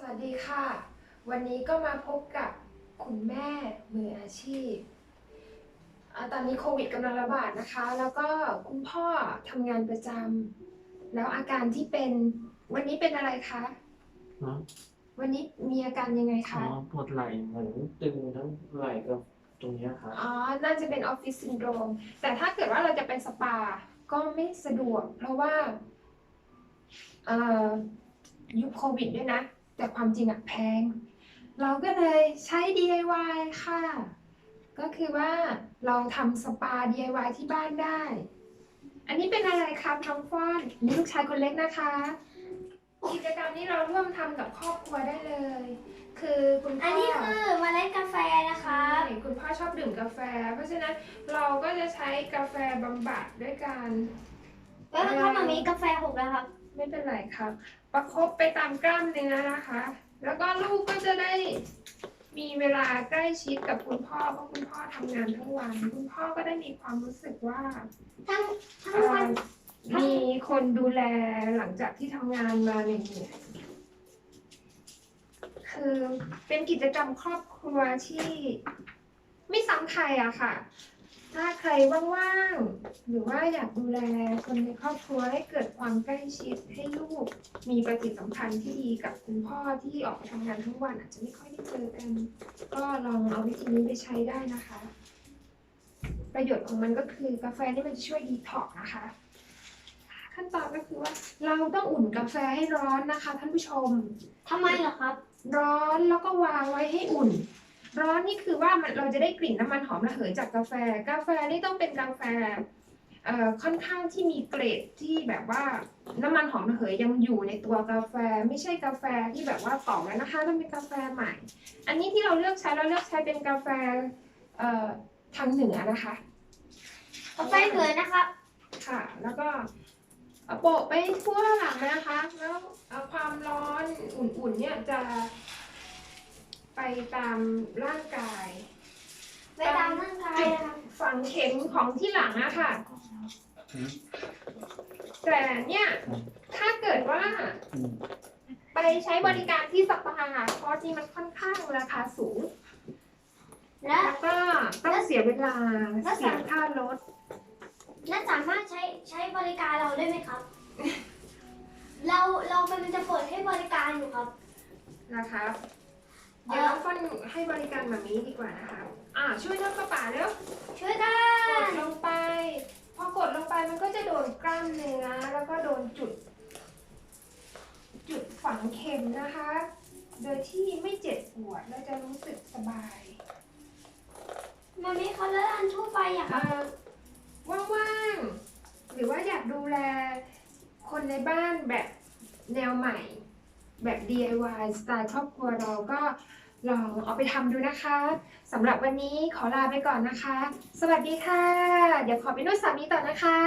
สวัสดีค่ะ วันนี้ก็มาพบกับคุณแม่มืออาชีพอ่าตอนนี้โควิดกำลังระบาดนะคะ แล้วก็คุณพ่อทำงานประจำแล้วอาการที่เป็นวันนี้เป็นอะไรคะเนาะวันนี้มีอาการยังไงอ๋อคะปวดไหล่เหมือนตึงทั้งไหล่กับตรงเนี้ยครับอ๋อ น่าจะเป็นออฟฟิศซินโดรม แต่ถ้าเกิดว่าเราจะไปสปา ก็ไม่สะดวก เพราะว่าเอ่อยุคโควิดด้วยนะ แต่ความจริงอะแพง เราก็เลยใช้ DIY ค่ะ ก็คือว่าเราทำสปา DIY ที่บ้านได้ อันนี้เป็นอะไรครับน้องฟ้อนนี่ลูกชายคนเล็กนะคะ กิจกรรมนี้เราร่วมทำกับครอบครัวได้เลย คือคุณพ่ออัอันนี้คือเมล็ดกาแฟนะคะใช่คุณพ่อชอบดื่มกาแฟ เพราะฉะนั้นเราก็จะใช้กาแฟบำบัดด้วยกัน แล้วถ้ามันมีกาแฟหกแล้วครับ ไม่เป็นไรครับ ประคบไปตามกล้ามเนื้อนะคะ แล้วก็ลูกก็จะได้มีเวลาใกล้ชิดกับคุณพ่อเพราะคุณพ่อทำงานทั้งวัน คุณพ่อก็ได้มีความรู้สึกว่าทั้งทั้งเอ่วัอนมีคนดูแลหลังจากที่ทำงานมาเหนื่อยๆคือเป็นกิจกรรมครอบครัวที่ไม่ซ้ำใครอะค่ะ ถ้าใครว่างๆ หรือว่าอยากดูแลคนในครอบครัวให้เกิดความใกล้ชิดให้ลูก มีปฏิสัมพันธ์ที่ดีกับคุณพ่อที่ออกไปทำงานทั้งวันอาจจะไม่ค่อยได้เจอกัน ก็ลองเอาวิธีนี้ไปใช้ได้นะคะ ประโยชน์ของมันก็คือกาแฟนี่มันจะช่วยดีท็อกซ์นะคะ ขั้นตอนก็คือว่าเราต้องอุ่นกาแฟให้ร้อนนะคะท่านผู้ชม ทำไมเหรอครับ ร้อนแล้วก็วางไว้ให้อุ่นร้อ นนี่คือว่ามันเราจะได้กลิ่นน้ำมันหอมระเหยจากกาแฟ กาแฟนี่ต้องเป็นกาแฟเอ่อค่อนข้างที่มีเกรดที่แบบว่าน้ำมันหอมระเหยยังอยู่ในตัวกาแฟ ไม่ใช่กาแฟที่แบบว่าปอกแล้วนะคะต้องเป็นกาแฟใหม่ อันนี้ที่เราเลือกใช้เราเลือกใช้เป็นกาแฟเอ่อทางเหนือนะคะกาแฟเหนือนะครับค่ะ แล้วก็เอาโปะไปทั่วหลังนะคะ แล้วเอาความร้อนอุ่นๆเนี่ยจะ ไปตามร่างกายไปตามร่างกายนะครับฝังเข็มของที่หลังอะค่ะ แต่เนี่ย ถ้าเกิดว่าอืมไปใช้บริการที่สปาคอร์สนี้มันค่อนข้างราคาสูง และแล้วก็ต้องเสียเวลาเสียค่ารถ และสามารถใช้ใช้บริการเราได้ไหมครับ เราเรามันจะเปิดให้บริการอยู่ครับ นะคะ เดี๋ยวน้องฟันให้บริการแบบนี้ดีกว่านะคะ อ่าช่วยน้องกระป๋าเร็วช่วยกักดนลงไป พอกดลงไปมันก็จะโดนกล้ามเนื้อแล้วก็โดนจุด จุดฝังเข็มนะคะ โดยที่ไม่เจ็บปวดและจะรู้สึกสบาย มันมีเขาเลื่อนทั่วไปอะครับ เอ่อว่างๆ หรือว่าอยากดูแลคนในบ้านแบบแนวใหม่ แบบ DIY สไตล์ครอบครัวเราก็ลองเอาไปทำดูนะคะสำหรับวันนี้ขอลาไปก่อนนะคะ สวัสดีค่ะ เดี๋ยวขอไปนวดสามีต่อนะคะ